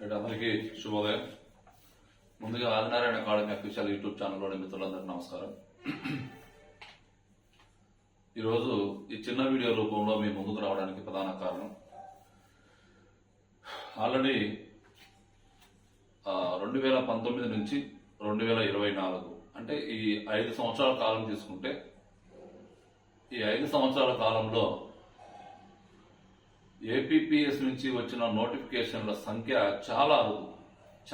Right అందరికీ శుభోదయం. ముందుగా ఆదినారాయణ అకాడమీ అఫీషియల్ యూట్యూబ్ ఛానల్లోని మిత్రులందరికీ నమస్కారం. ఈరోజు ఈ చిన్న వీడియో రూపంలో మీ ముందుకు రావడానికి ప్రధాన కారణం. ఆల్రెడీ రెండు వేల పంతొమ్మిది నుంచి రెండు వేల ఇరవై నాలుగు అంటే ఈ ఐదు సంవత్సరాల కాలం తీసుకుంటే ఈ ఐదు సంవత్సరాల కాలంలో ఏపీపీఎస్ నుంచి వచ్చిన నోటిఫికేషన్ల సంఖ్య చాలా అరుదు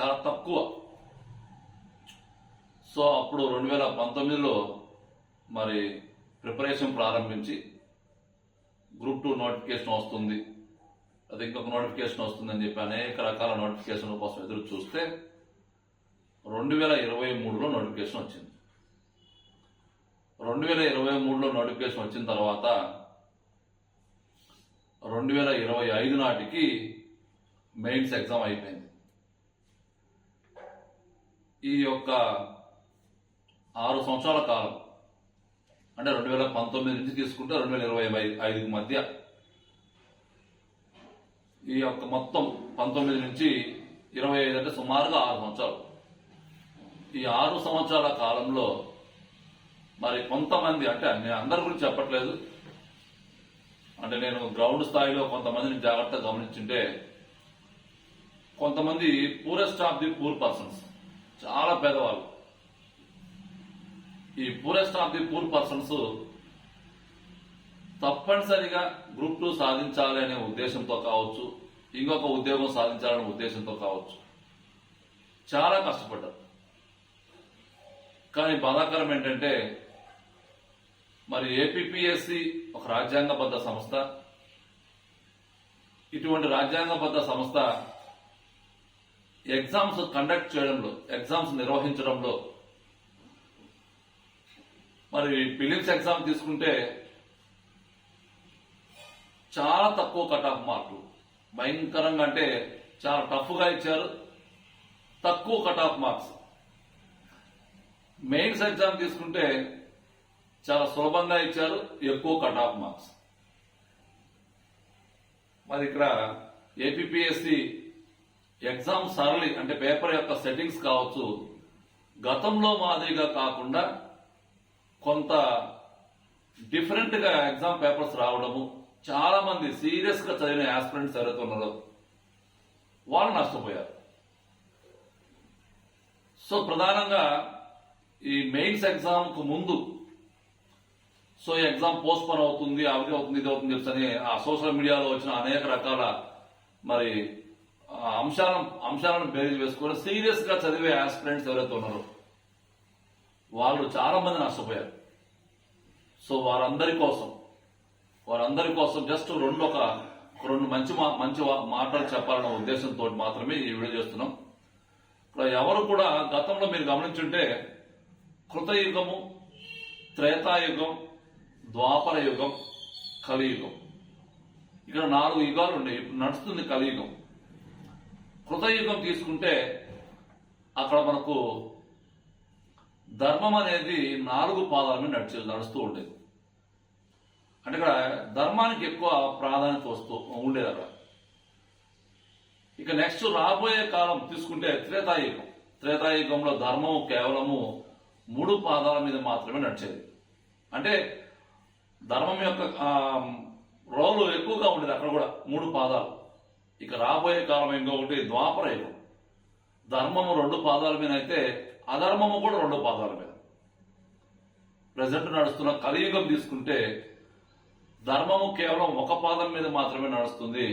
చాలా తక్కువ. సో అప్పుడు రెండు వేల పంతొమ్మిదిలో మరి ప్రిపరేషన్ ప్రారంభించి గ్రూప్ టూ నోటిఫికేషన్ వస్తుంది. అది ఇంకొక నోటిఫికేషన్ వస్తుందని చెప్పి అనేక రకాల నోటిఫికేషన్ల కోసం ఎదురు చూస్తే రెండు వేల ఇరవై మూడులో నోటిఫికేషన్ వచ్చింది. రెండు వేల ఇరవై మూడులో నోటిఫికేషన్ వచ్చిన తర్వాత రెండు వేల ఇరవై ఐదు నాటికి మెయిన్స్ ఎగ్జామ్ అయిపోయింది. ఈ యొక్క ఆరు సంవత్సరాల కాలం అంటే రెండు వేల పంతొమ్మిది నుంచి తీసుకుంటే రెండు వేల ఇరవై ఐదుకి మధ్య. ఈ యొక్క మొత్తం పంతొమ్మిది నుంచి ఇరవై ఐదు అంటే సుమారుగా ఆరు సంవత్సరాలు. ఈ ఆరు సంవత్సరాల కాలంలో మరి కొంతమంది అంటే నేను అందరి గురించి చెప్పట్లేదు అంటే నేను గ్రౌండ్ స్థాయిలో కొంతమందిని జాగ్రత్తగా గమనించుంటే కొంతమంది poorest of the poor persons చాలా పేదవాళ్ళు. ఈ poorest of the poor persons తప్పనిసరిగా గ్రూప్ టూ సాధించాలి అనే ఉద్దేశంతో కావచ్చు ఇంకొక ఉద్యోగం సాధించాలనే ఉద్దేశంతో కావచ్చు. చాలా కష్టపడ్డారు. కానీ బాధాకరం ఏంటంటే మరి ఏపీపీఎస్సి ఒక రాజ్యాంగబద్ధ సంస్థ. ఇటువంటి రాజ్యాంగబద్ధ సంస్థ ఎగ్జామ్స్ కండక్ట్ చేయడంలో ఎగ్జామ్స్ నిర్వహించడంలో మరి ఫిలిమ్స్ ఎగ్జామ్ తీసుకుంటే చాలా తక్కువ కట్ ఆఫ్ మార్కులు భయంకరంగా అంటే చాలా టఫ్గా ఇచ్చారు. తక్కువ cut off marks. Mains exam తీసుకుంటే చాలా సులభంగా ఇచ్చారు ఎక్కువ కట్ ఆఫ్ మార్క్స్. మరి ఇక్కడ ఏపీఎస్సి ఎగ్జామ్ సరళి అంటే పేపర్ యొక్క సెట్టింగ్స్ కావచ్చు గతంలో మాదిరిగా కాకుండా కొంత డిఫరెంట్గా ఎగ్జామ్ పేపర్స్ రావడము చాలా మంది సీరియస్గా చదివిన ఆస్పిరెంట్స్ ఎవరైతే ఉన్నారో వాళ్ళు నష్టపోయారు. సో ప్రధానంగా ఈ మెయిన్స్ ఎగ్జామ్కు ముందు సో ఈ ఎగ్జామ్ పోస్ట్ పోన్ అవుతుంది అది అవుతుంది ఇది అవుతుంది చెప్పని ఆ సోషల్ మీడియాలో వచ్చిన అనేక రకాల మరి అంశాలను అంశాలను బేరీజ్ వేసుకొని సీరియస్గా చదివే ఆస్పిరెంట్స్ ఎవరైతే ఉన్నారో వాళ్ళు చాలా మంది నష్టపోయారు. సో వారందరి కోసం వారందరి కోసం జస్ట్ రెండు ఒక రెండు మంచి మంచి మాటలు చెప్పాలన్న ఉద్దేశంతో మాత్రమే ఈ వీడియో చేస్తున్నాం. ఇక్కడ ఎవరు కూడా గతంలో మీరు గమనించుంటే కృతయుగము త్రేతాయుగం ద్వాపర యుగం కలియుగం. ఇక్కడ నాలుగు యుగాలు ఉన్నాయి. ఇప్పుడు నడుస్తుంది కలియుగం. కృతయుగం తీసుకుంటే అక్కడ మనకు ధర్మం అనేది నాలుగు పాదాల మీద నడిచే నడుస్తూ ఉండేది. అంటే ఇక్కడ ధర్మానికి ఎక్కువ ప్రాధాన్యత వస్తూ ఉండేది అక్కడ. ఇక నెక్స్ట్ రాబోయే కాలం తీసుకుంటే త్రేతాయుగం. త్రేతాయుగంలో ధర్మం కేవలము మూడు పాదాల మీద మాత్రమే నడిచేది. అంటే ధర్మం యొక్క రోలు ఎక్కువగా ఉండేది అక్కడ కూడా మూడు పాదాలు. ఇక రాబోయే కాలం ఇంకొకటి ద్వాపర యుగం. ధర్మము రెండు పాదాల మీద అయితే అధర్మము కూడా రెండు పాదాల మీద. ప్రజెంట్ నడుస్తున్న కలియుగం తీసుకుంటే ధర్మము కేవలం ఒక పాదం మీద మాత్రమే నడుస్తుంది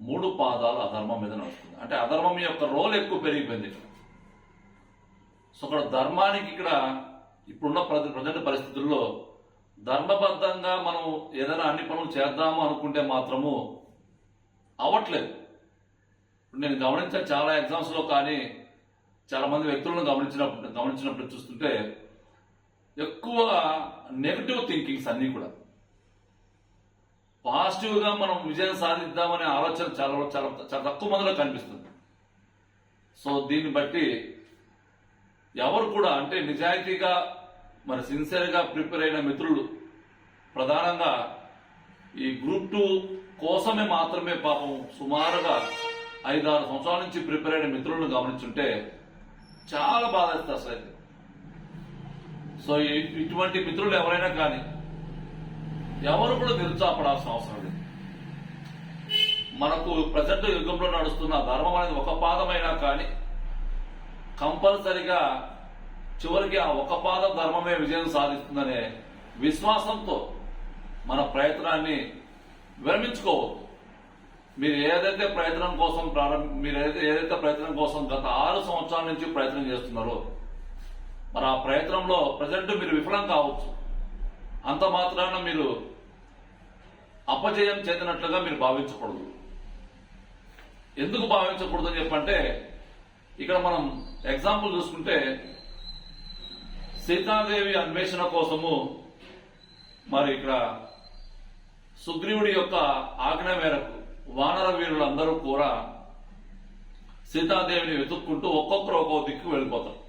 మూడు పాదాలు అధర్మం మీద నడుస్తుంది. అంటే అధర్మం యొక్క రోల్ ఎక్కువ పెరిగిపోయింది ఇక్కడ. సో ఇక్కడ ధర్మానికి ఇక్కడ ఇప్పుడున్న ప్రజెంట్ పరిస్థితుల్లో ధర్మబద్ధంగా మనం ఏదైనా అన్ని పనులు చేద్దాము అనుకుంటే మాత్రము అవ్వట్లేదు. నేను గమనించిన చాలా ఎగ్జామ్స్లో కానీ చాలా మంది వ్యక్తులను గమనించినప్పుడు గమనించినప్పుడు చూస్తుంటే ఎక్కువ నెగిటివ్ థింకింగ్స్ అన్నీ కూడా. పాజిటివ్గా మనం విజయం సాధిద్దామనే ఆలోచన చాలా చాలా చాలా తక్కువ మందిలో కనిపిస్తుంది. సో దీన్ని బట్టి ఎవరు కూడా అంటే నిజాయితీగా మరి సిన్సియర్గా ప్రిపేర్ అయిన మిత్రులు ప్రధానంగా ఈ గ్రూప్ టూ కోసమే మాత్రమే పాపం సుమారుగా ఐదారు సంవత్సరాల నుంచి ప్రిపేర్ అయిన మిత్రులను గమనించుంటే చాలా బాధ వేస్తుంది అసలు సో ఈ- ఇటువంటి మిత్రులు ఎవరైనా కానీ ఎవరు కూడా నిరుత్సాహపడాల్సిన అవసరం లేదు. మనకు ప్రజెంట్ యుగంలో నడుస్తున్న ధర్మం అనేది ఒక పాదమైనా కానీ కంపల్సరిగా చివరికి ఆ ఒక పాద ధర్మమే విజయం సాధిస్తుందనే విశ్వాసంతో మన ప్రయత్నాన్ని విరమించుకోవద్దు. మీరు ఏదైతే ప్రయత్నం కోసం ప్రారంభ మీరు ఏదైతే ఏదైతే ప్రయత్నం కోసం గత ఆరు సంవత్సరాల నుంచి ప్రయత్నం చేస్తున్నారో మరి ఆ ప్రయత్నంలో ప్రజెంట్ మీరు విఫలం కావచ్చు. అంత మాత్రాన మీరు అపజయం చెందినట్లుగా మీరు భావించకూడదు. ఎందుకు భావించకూడదు అని చెప్పంటే ఇక్కడ మనం ఎగ్జాంపుల్ చూసుకుంటే సీతాదేవి అన్వేషణ కోసము మరి ఇక్కడ సుగ్రీవుడి యొక్క ఆజ్ఞ మేరకు వానర వీరులందరూ కూడా సీతాదేవిని వెతుక్కుంటూ ఒక్కొక్కరు ఒక్కో దిక్కు వెళ్ళిపోతారు.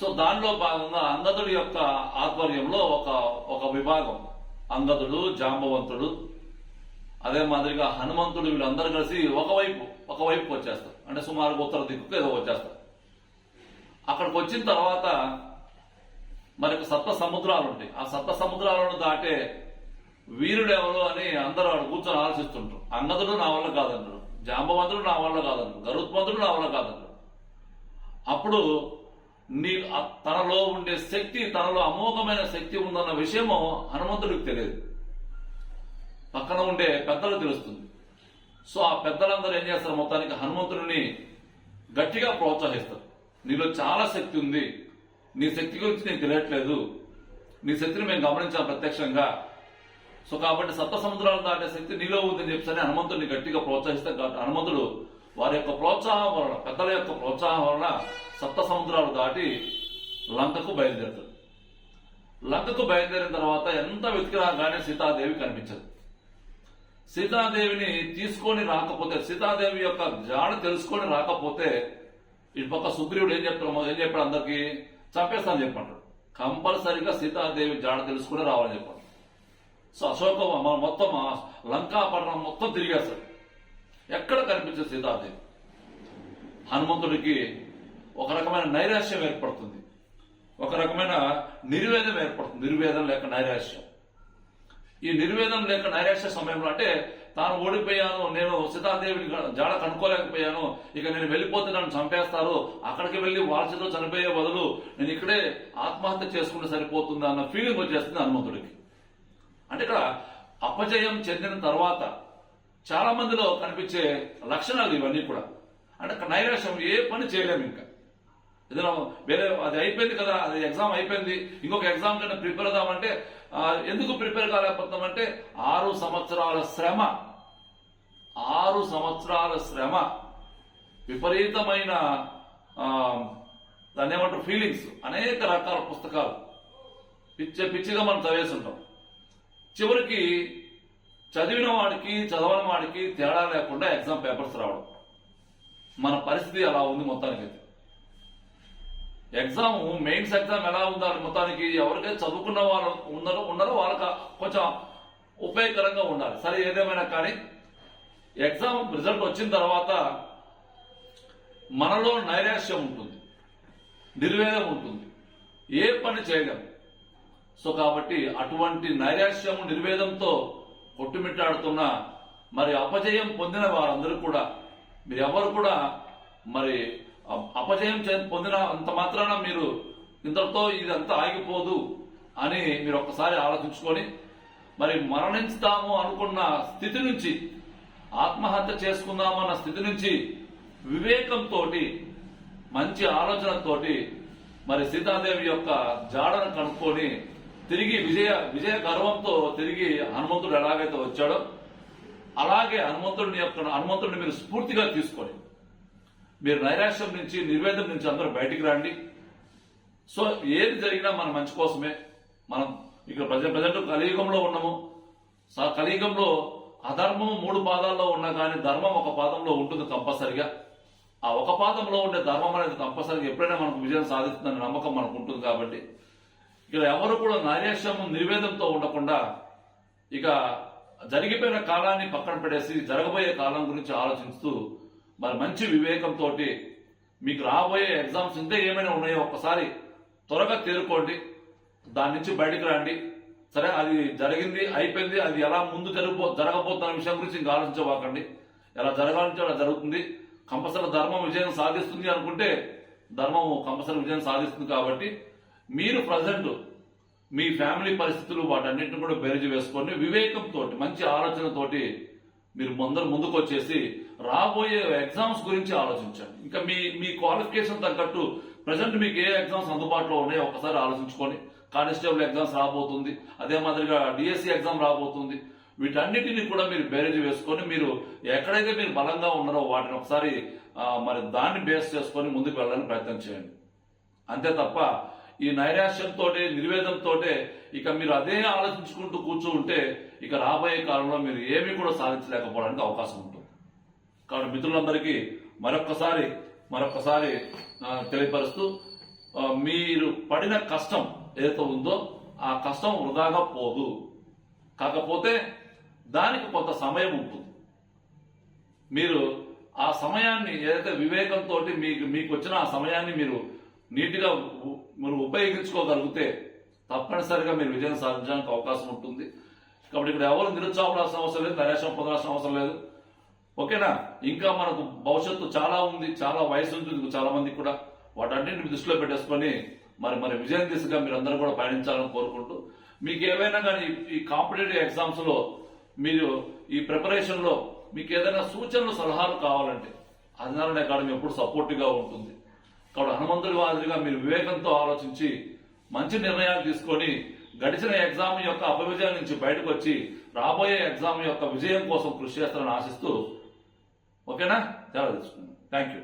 సో దానిలో భాగంగా అంగదుడి యొక్క ఆధ్వర్యంలో ఒక ఒక విభాగం. అంగదుడు జాంబవంతుడు అదే మాదిరిగా హనుమంతుడు వీళ్ళందరూ కలిసి ఒకవైపు ఒకవైపు వచ్చేస్తారు. అంటే సుమారు ఉత్తర దిక్కుకు ఏదో వచ్చేస్తారు. అక్కడికి వచ్చిన తర్వాత మరి ఒక సప్త సముద్రాలు ఉంటాయి. ఆ సప్త సముద్రాలను దాటే వీరుడు ఎవరు అని అందరూ అక్కడ కూర్చొని ఆలోచిస్తుంటారు. అంగదుడు నా వల్ల కాదంటారు. జాంబవంతుడు నా వల్ల కాదంటారు. గరుత్మంతుడు నా వల్ల కాదంటారు. అప్పుడు నీ తనలో ఉండే శక్తి తనలో అమోఘమైన శక్తి ఉందన్న విషయము హనుమంతుడికి తెలియదు. పక్కన ఉండే పెద్దలు తెలుస్తుంది. సో ఆ పెద్దలందరూ ఏం చేస్తారు? మొత్తానికి హనుమంతుడిని గట్టిగా ప్రోత్సహిస్తారు. నీలో చాలా శక్తి ఉంది. నీ శక్తి గురించి నీకు తెలియట్లేదు. నీ శక్తిని మేము గమనించాం ప్రత్యక్షంగా. సో కాబట్టి సప్త సముద్రాలు దాటే శక్తి నీలో ఉందని చెప్పి హనుమంతుడిని గట్టిగా ప్రోత్సహిస్తే హనుమంతుడు వారి యొక్క ప్రోత్సాహం వలన పెద్దల యొక్క ప్రోత్సాహం వలన సప్త సముద్రాలు దాటి లంకకు బయలుదేరుతాడు లంకకు బయలుదేరిన తర్వాత ఎంత వెతికినా కానీ సీతాదేవి కనిపించదు. సీతాదేవిని తీసుకొని రాకపోతే సీతాదేవి యొక్క జాడ తెలుసుకొని రాకపోతే ఇటు పక్క సుగ్రీవుడు ఏం చెప్తాడు? ఏం చెప్పాడు అందరికి? చంపేస్తాను చెప్పంటాడు కంపల్సరిగా సీతాదేవి జాడ తెలుసుకుని రావాలని చెప్పాడు. సో అశోక మన మొత్తం ఆ లంకాపట్నం మొత్తం తిరిగేస్తాడు. ఎక్కడ కనిపించదు సీతాదేవి? హనుమంతుడికి ఒక రకమైన నైరాశ్యం ఏర్పడుతుంది. ఒక రకమైన నిర్వేదం ఏర్పడుతుంది. నిర్వేదం లేక నైరాశ్యం. ఈ నిర్వేదం లేక నైరాశ్య సమయంలో అంటే తాను ఓడిపోయాను నేను సీతాదేవిని జాడ కనుక్కోలేకపోయాను ఇక నేను వెళ్ళిపోతే నన్ను చంపేస్తారు అక్కడికి వెళ్ళి వాల్చితో చనిపోయే బదులు నేను ఇక్కడే ఆత్మహత్య చేసుకుంటే సరిపోతుందా అన్న ఫీలింగ్ వచ్చేస్తుంది హనుమంతుడికి. అంటే ఇక్కడ అపజయం చెందిన తర్వాత చాలా మందిలో కనిపించే లక్షణాలు ఇవన్నీ కూడా. అంటే నైరాశ్యం ఏ పని చేయలేము ఇంకా. ఏదైనా వేరే అది అయిపోయింది కదా అది ఎగ్జామ్ అయిపోయింది ఇంకొక ఎగ్జామ్ కన్నా ప్రిపేర్ అవుదామంటే ఎందుకు ప్రిపేర్ కాలేకపోతామంటే ఆరు సంవత్సరాల శ్రమ. ఆరు సంవత్సరాల శ్రమ. విపరీతమైన దాన్ని ఏమంటారు ఫీలింగ్స్ అనేక రకాల పుస్తకాలు. పిచ్చి పిచ్చిగా మనం చదివేస్తుంటాం. చివరికి చదివిన వాడికి చదవని వాడికి తేడా లేకుండా ఎగ్జామ్ పేపర్స్ రావడం. మన పరిస్థితి అలా ఉంది మొత్తానికి ఎగ్జామ్ మెయిన్స్ ఎగ్జామ్ ఎలా ఉండాలి? మొత్తానికి ఎవరికైతే చదువుకున్న వాళ్ళు ఉన్నారో ఉన్నారో వాళ్ళకి కొంచెం ఉపయోగకరంగా ఉండాలి. సరే ఏదేమైనా కానీ ఎగ్జామ్ రిజల్ట్ వచ్చిన తర్వాత మనలో నైరాశ్యం ఉంటుంది. నిర్వేదం ఉంటుంది. ఏ పని చేయగలం సో కాబట్టి అటువంటి నైరాశ్యము నిర్వేదంతో కొట్టుమిట్టాడుతున్న మరి అపజయం పొందిన వారందరూ కూడా మీరు ఎవరు కూడా మరి అపజయం పొందిన అంత మాత్రాన మీరు ఇంతటితో ఇదంతా ఆగిపోదు అని మీరు ఒక్కసారి ఆలోచించుకొని మరి మరణించుతాము అనుకున్న స్థితి నుంచి ఆత్మహత్య చేసుకుందామన్న స్థితి నుంచి వివేకంతో మంచి ఆలోచనతోటి మరి సీతాదేవి యొక్క జాడను కనుక్కొని తిరిగి విజయ విజయ గర్వంతో తిరిగి హనుమంతుడు ఎలాగైతే వచ్చాడో అలాగే హనుమంతుడిని యొక్క హనుమంతుడిని మీరు స్ఫూర్తిగా తీసుకొని మీరు నైరాశ్యం నుంచి నిర్వేదం నుంచి అందరూ బయటికి రండి. సో ఏది జరిగినా మన మంచి కోసమే. మనం ఇక్కడ ప్రజెంట్ ప్రజెంట్ కలియుగంలో ఉన్నాము. కలియుగంలో అధర్మం మూడు పాదాల్లో ఉన్నా కానీ ధర్మం ఒక పాదంలో ఉంటుంది కంపల్సరిగా. ఆ ఒక పాదంలో ఉండే ధర్మం అనేది కంపల్సరిగా ఎప్పుడైనా మనకు విజయం సాధిస్తుందనే నమ్మకం మనకు ఉంటుంది కాబట్టి. ఇక్కడ ఎవరు కూడా నైరాశ్యం నిర్వేదంతో ఉండకుండా ఇక జరిగిపోయిన కాలాన్ని పక్కన పెట్టేసి జరగబోయే కాలం గురించి ఆలోచిస్తూ మరి మంచి వివేకంతో మీకు రాబోయే ఎగ్జామ్స్ ఇంకా ఏమైనా ఉన్నాయో ఒక్కసారి త్వరగా తేరుకోండి. దాని నుంచి బయటకు రండి. సరే అది జరిగింది అయిపోయింది అది ఎలా ముందు జరగబో జరగబోతున్న విషయం గురించి ఇంకా ఆలోచించబాకండి. ఎలా జరగాలంటే అలా జరుగుతుంది. కంపల్సరీ ధర్మం విజయం సాధిస్తుంది అనుకుంటే ధర్మం కంపల్సరీ విజయం సాధిస్తుంది కాబట్టి మీరు ప్రజెంట్ మీ ఫ్యామిలీ పరిస్థితులు వాటన్నిటిని కూడా బెరిజి వేసుకొని వివేకంతో మంచి ఆలోచనతోటి మీరు ముందర ముందుకు వచ్చేసి రాబోయే ఎగ్జామ్స్ గురించి ఆలోచించండి. ఇంకా మీ మీ క్వాలిఫికేషన్ తగ్గట్టు ప్రజెంట్ మీకు ఏ ఎగ్జామ్స్ అందుబాటులో ఉన్నాయో ఒకసారి ఆలోచించుకొని కానిస్టేబుల్ ఎగ్జామ్స్ రాబోతుంది అదే మాదిరిగా డిఎస్సి ఎగ్జామ్ రాబోతుంది. వీటన్నిటిని కూడా మీరు బేరేజ్ వేసుకొని మీరు ఎక్కడైతే మీరు బలంగా ఉన్నారో వాటిని ఒకసారి మరి దాన్ని బేస్ చేసుకొని ముందుకు వెళ్ళడానికి ప్రయత్నం చేయండి. అంతే తప్ప ఈ నైరాశ్యంతో నిర్వేదంతో ఇక మీరు అదే ఆలోచించుకుంటూ కూర్చుంటే ఇక రాబోయే కాలంలో మీరు ఏమీ కూడా సాధించలేకపోవడానికి అవకాశం ఉంటుంది. కాబట్టి మిత్రులందరికీ మరొక్కసారి మరొక్కసారి తెలియపరుస్తూ మీరు పడిన కష్టం ఏదైతే ఉందో ఆ కష్టం వృధాగా పోదు. కాకపోతే దానికి కొంత సమయం ఉంటుంది. మీరు ఆ సమయాన్ని ఏదైతే వివేకంతో మీకు మీకు వచ్చిన ఆ సమయాన్ని మీరు నీట్గా మీరు ఉపయోగించుకోగలిగితే తప్పనిసరిగా మీరు విజయం సాధించడానికి అవకాశం ఉంటుంది. కాబట్టి ఇక్కడ ఎవరు నిరుత్సాహపడాల్సిన అవసరం లేదు నరేషం పొందాల్సిన అవసరం లేదు. ఓకేనా? ఇంకా మనకు భవిష్యత్తు చాలా ఉంది చాలా వయసు ఉంటుంది చాలా మందికి కూడా వాటన్నింటిని దృష్టిలో పెట్టేసుకొని మరి మరి విజయం దిశగా మీరు అందరూ కూడా పయనించాలని కోరుకుంటూ మీకు ఏవైనా కానీ ఈ కాంపిటేటివ్ ఎగ్జామ్స్లో మీరు ఈ ప్రిపరేషన్లో మీకు ఏదైనా సూచనలు సలహాలు కావాలంటే ఆదినారాయణ అకాడమీ ఎప్పుడు సపోర్టివ్గా ఉంటుంది. కాబట్టి హనుమంతుడి మాదిరిగా మీరు వివేకంతో ఆలోచించి మంచి నిర్ణయాలు తీసుకొని గడిచిన ఎగ్జామ్ యొక్క అపవిజయం నుంచి బయటకు వచ్చి రాబోయే ఎగ్జామ్ యొక్క విజయం కోసం కృషి చేస్తారని ఆశిస్తూ ఓకేనా చాలా తెలుసుకున్నాను థ్యాంక్ యూ